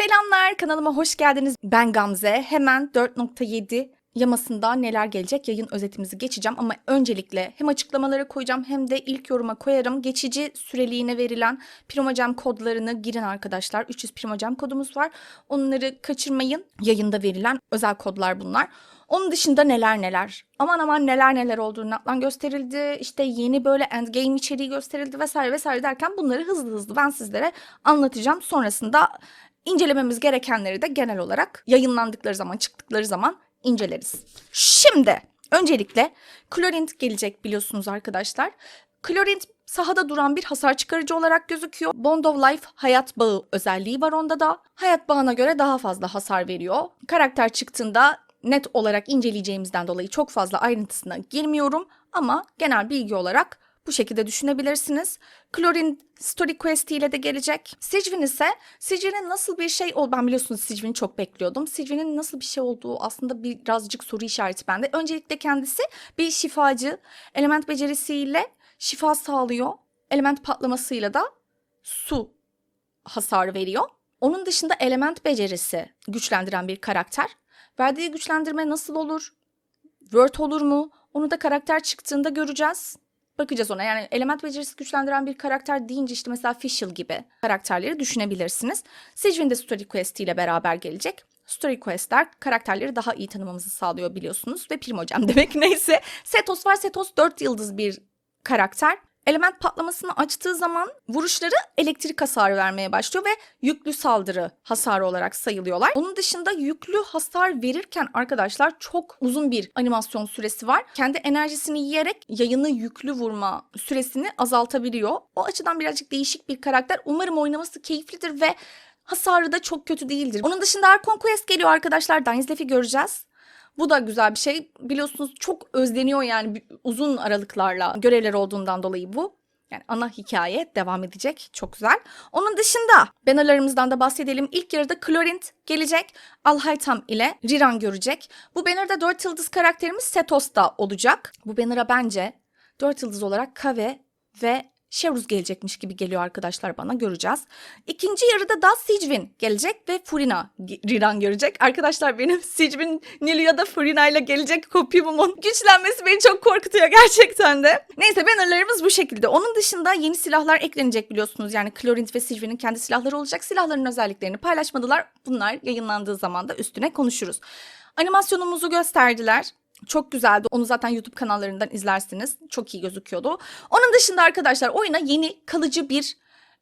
Selamlar kanalıma hoş geldiniz. Ben Gamze. Hemen 4.7 yamasında neler gelecek yayın özetimizi geçeceğim ama öncelikle hem açıklamalara koyacağım hem de ilk yoruma koyarım. Geçici süreliğine verilen Primocem kodlarını girin arkadaşlar. 300 Primocem kodumuz var. Onları kaçırmayın. Yayında verilen özel kodlar bunlar. Onun dışında neler neler. Aman aman neler neler olduğunu atlan gösterildi. İşte yeni böyle endgame içeriği gösterildi vesaire vesaire derken bunları hızlı hızlı ben sizlere anlatacağım. Sonrasında incelememiz gerekenleri de genel olarak yayınlandıkları zaman çıktıkları zaman inceleriz. Şimdi öncelikle Klorint gelecek biliyorsunuz arkadaşlar. Klorint sahada duran bir hasar çıkarıcı olarak gözüküyor. Bond of Life hayat bağı özelliği var onda da. Hayat bağına göre daha fazla hasar veriyor. Karakter çıktığında net olarak inceleyeceğimizden dolayı çok fazla ayrıntısına girmiyorum ama genel bilgi olarak bu şekilde düşünebilirsiniz. Klorin Story Quest ile de gelecek. Sijvin ise Sijvin'in nasıl bir şey ol ben biliyorsunuz Sijvin'i çok bekliyordum. Sijvin'in nasıl bir şey olduğu aslında birazcık soru işareti bende. Öncelikle kendisi bir şifacı. Element becerisiyle şifa sağlıyor. Element patlamasıyla da su hasar veriyor. Onun dışında element becerisi güçlendiren bir karakter. Verdiği güçlendirme nasıl olur? Word olur mu? Onu da karakter çıktığında göreceğiz. Bakacağız ona. Yani element becerisi güçlendiren bir karakter deyince işte mesela Fischl gibi karakterleri düşünebilirsiniz. Sijvin de Story Quest ile beraber gelecek. Story Quest'ler karakterleri daha iyi tanımamızı sağlıyor biliyorsunuz. Ve Primocem demek neyse. Setos var. Setos 4 yıldız bir karakter. Element patlamasını açtığı zaman vuruşları elektrik hasarı vermeye başlıyor ve yüklü saldırı hasarı olarak sayılıyorlar. Onun dışında yüklü hasar verirken arkadaşlar çok uzun bir animasyon süresi var. Kendi enerjisini yiyerek yayını yüklü vurma süresini azaltabiliyor. O açıdan birazcık değişik bir karakter. Umarım oynaması keyiflidir ve hasarı da çok kötü değildir. Onun dışında Archon Quest geliyor arkadaşlar. Dainsleif'i göreceğiz. Bu da güzel bir şey. Biliyorsunuz çok özleniyor yani uzun aralıklarla görevler olduğundan dolayı bu. Yani ana hikaye devam edecek. Çok güzel. Onun dışında bannerlarımızdan da bahsedelim. İlk yarıda Klorint gelecek. Alhaytam ile Riran görecek. Bu bannerda 4 yıldız karakterimiz Setos'ta olacak. Bu banner'a bence 4 yıldız olarak Kave ve Şevruz gelecekmiş gibi geliyor arkadaşlar bana göreceğiz. İkinci yarıda da Sijvin gelecek ve Furina Riran görecek. Arkadaşlar benim Sijvin Nilu da Furina ile gelecek kopyumumun güçlenmesi beni çok korkutuyor gerçekten de. Neyse bannerlarımız bu şekilde. Onun dışında yeni silahlar eklenecek biliyorsunuz. Yani Klorint ve Sijvin'in kendi silahları olacak. Silahların özelliklerini paylaşmadılar. Bunlar yayınlandığı zaman da üstüne konuşuruz. Animasyonumuzu gösterdiler. Çok güzeldi. Onu zaten YouTube kanallarından izlersiniz. Çok iyi gözüküyordu. Onun dışında arkadaşlar oyuna yeni kalıcı bir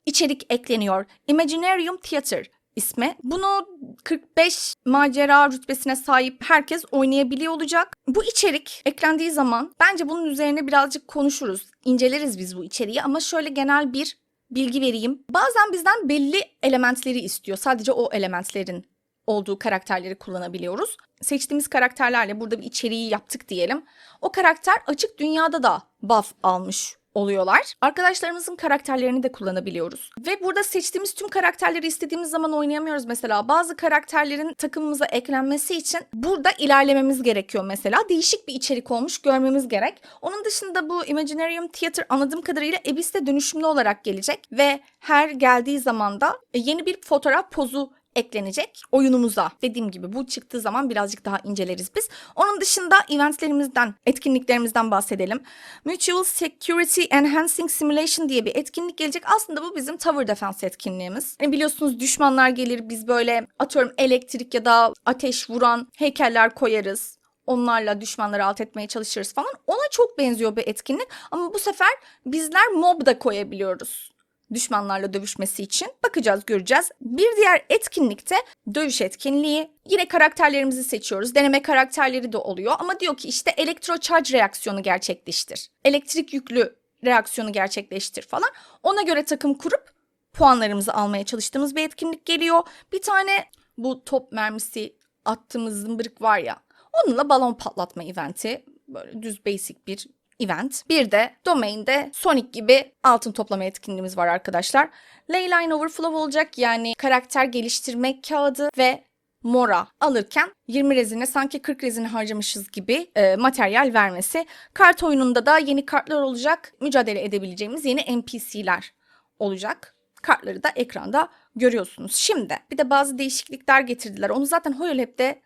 içerik ekleniyor. Imaginarium Theater ismi. Bunu 45 macera rütbesine sahip herkes oynayabiliyor olacak. Bu içerik eklendiği zaman bence bunun üzerine birazcık konuşuruz. İnceleriz biz bu içeriği ama şöyle genel bir bilgi vereyim. Bazen bizden belli elementleri istiyor. Sadece o elementlerin olduğu karakterleri kullanabiliyoruz. Seçtiğimiz karakterlerle burada bir içeriği yaptık diyelim. O karakter açık dünyada da buff almış oluyorlar. Arkadaşlarımızın karakterlerini de kullanabiliyoruz. Ve burada seçtiğimiz tüm karakterleri istediğimiz zaman oynayamıyoruz mesela. Bazı karakterlerin takımımıza eklenmesi için burada ilerlememiz gerekiyor mesela. Değişik bir içerik olmuş görmemiz gerek. Onun dışında bu Imaginarium Theater anladığım kadarıyla Abyss'te dönüşümlü olarak gelecek. Ve her geldiği zaman da yeni bir fotoğraf pozu eklenecek oyunumuza. Dediğim gibi bu çıktığı zaman birazcık daha inceleriz biz. Onun dışında eventlerimizden, etkinliklerimizden bahsedelim. Mutual Security Enhancing Simulation diye bir etkinlik gelecek. Aslında bu bizim Tower Defense etkinliğimiz. Yani biliyorsunuz düşmanlar gelir biz böyle atıyorum elektrik ya da ateş vuran heykeller koyarız onlarla düşmanları alt etmeye çalışırız falan. Ona çok benziyor bir etkinlik ama bu sefer bizler mob da koyabiliyoruz düşmanlarla dövüşmesi için. Bakacağız, göreceğiz. Bir diğer etkinlikte dövüş etkinliği. Yine karakterlerimizi seçiyoruz. Deneme karakterleri de oluyor ama diyor ki işte elektrocharge reaksiyonu gerçekleştir. Elektrik yüklü reaksiyonu gerçekleştir falan. Ona göre takım kurup puanlarımızı almaya çalıştığımız bir etkinlik geliyor. Bir tane bu top mermisi attığımız zımbırık var ya. Onunla balon patlatma eventi. Böyle düz basic bir event. Bir de domain'de Sonic gibi altın toplama etkinliğimiz var arkadaşlar. Leyline Overflow olacak yani karakter geliştirme kağıdı ve mora alırken 20 rezine sanki 40 rezini harcamışız gibi e, materyal vermesi. Kart oyununda da yeni kartlar olacak. Mücadele edebileceğimiz yeni NPC'ler olacak. Kartları da ekranda görüyorsunuz. Şimdi bir de bazı değişiklikler getirdiler. Onu zaten Hoyolab'de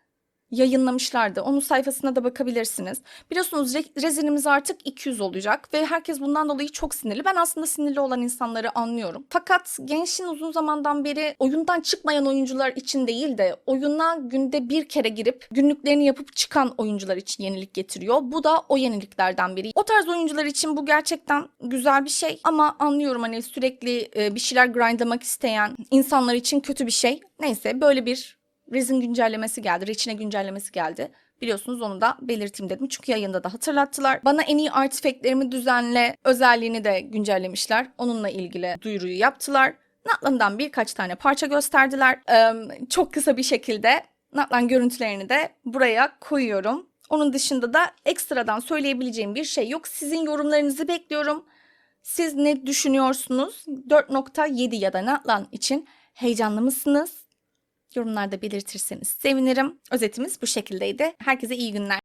yayınlamışlardı. Onun sayfasına da bakabilirsiniz. Biliyorsunuz re- rezinimiz artık 200 olacak ve herkes bundan dolayı çok sinirli. Ben aslında sinirli olan insanları anlıyorum. Fakat Genshin uzun zamandan beri oyundan çıkmayan oyuncular için değil de oyuna günde bir kere girip günlüklerini yapıp çıkan oyuncular için yenilik getiriyor. Bu da o yeniliklerden biri. O tarz oyuncular için bu gerçekten güzel bir şey ama anlıyorum hani sürekli e, bir şeyler grindlamak isteyen insanlar için kötü bir şey. Neyse böyle bir Rezin güncellemesi geldi. Reçine güncellemesi geldi. Biliyorsunuz onu da belirteyim dedim. Çünkü yayında da hatırlattılar. Bana en iyi artifactlerimi düzenle özelliğini de güncellemişler. Onunla ilgili duyuruyu yaptılar. Natlan'dan birkaç tane parça gösterdiler. Ee, çok kısa bir şekilde Natlan görüntülerini de buraya koyuyorum. Onun dışında da ekstradan söyleyebileceğim bir şey yok. Sizin yorumlarınızı bekliyorum. Siz ne düşünüyorsunuz? 4.7 ya da Natlan için heyecanlı mısınız? Yorumlarda belirtirseniz sevinirim. Özetimiz bu şekildeydi. Herkese iyi günler.